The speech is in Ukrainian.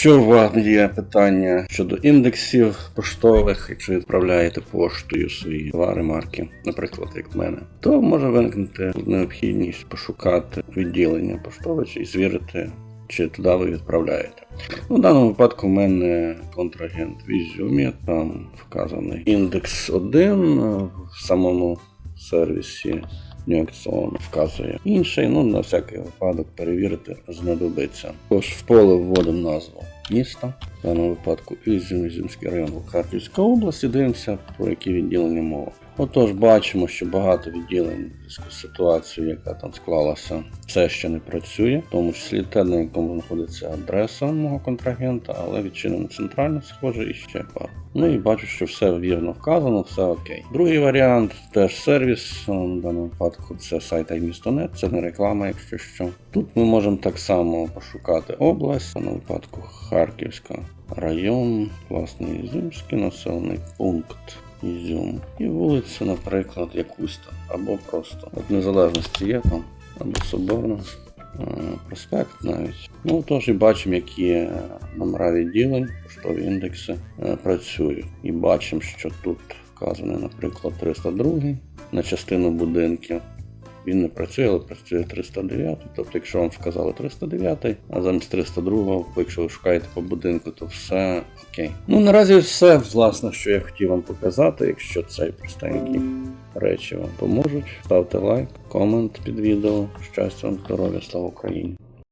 Якщо у вас є питання щодо індексів поштових, якщо відправляєте поштою свої товари, марки, наприклад, як в мене, то може виникнути необхідність пошукати відділення поштове і звірити, чи туди ви відправляєте. У даному випадку в мене контрагент в там вказаний індекс 1 в самому сервісі Нюакціон вказує інший, ну на всякий випадок перевірити знадобиться. Тож в поле вводимо назву міста, в даному випадку Ізюм, Ізюмський район Харківська область, і дивимося, про які відділення мова. Отож, бачимо, що багато відділень з ситуацією, яка там склалася, все ще не працює, в тому числі те, на якому знаходиться адреса мого контрагента, але відчинено центрально, схоже, і ще пару. Ну і бачу, що все вірно вказано, все окей. Другий варіант теж сервіс. е, В даному випадку це сайт iMisto.net, це не реклама, якщо що. Тут ми можемо так само пошукати область, в даному випадку Харківська район, власне, Ізюмський населений пункт. Ізюм. І вулиця, наприклад, якусь там, або просто. От незалежності є там, або Соборна, е, проспект навіть. Ну тож і бачимо, які номера відділень, поштові індекси е, працюють. І бачимо, що тут вказаний, наприклад, 302 на частину будинків. Він не працює, але працює 309. Тобто, якщо вам вказали 309, а замість 302, якщо ви шукаєте по будинку, то все окей. Ну наразі все, власне, що я хотів вам показати. Якщо цей простенькі речі вам поможуть, ставте лайк, комент під відео. Щастя вам, здоров'я, слава Україні!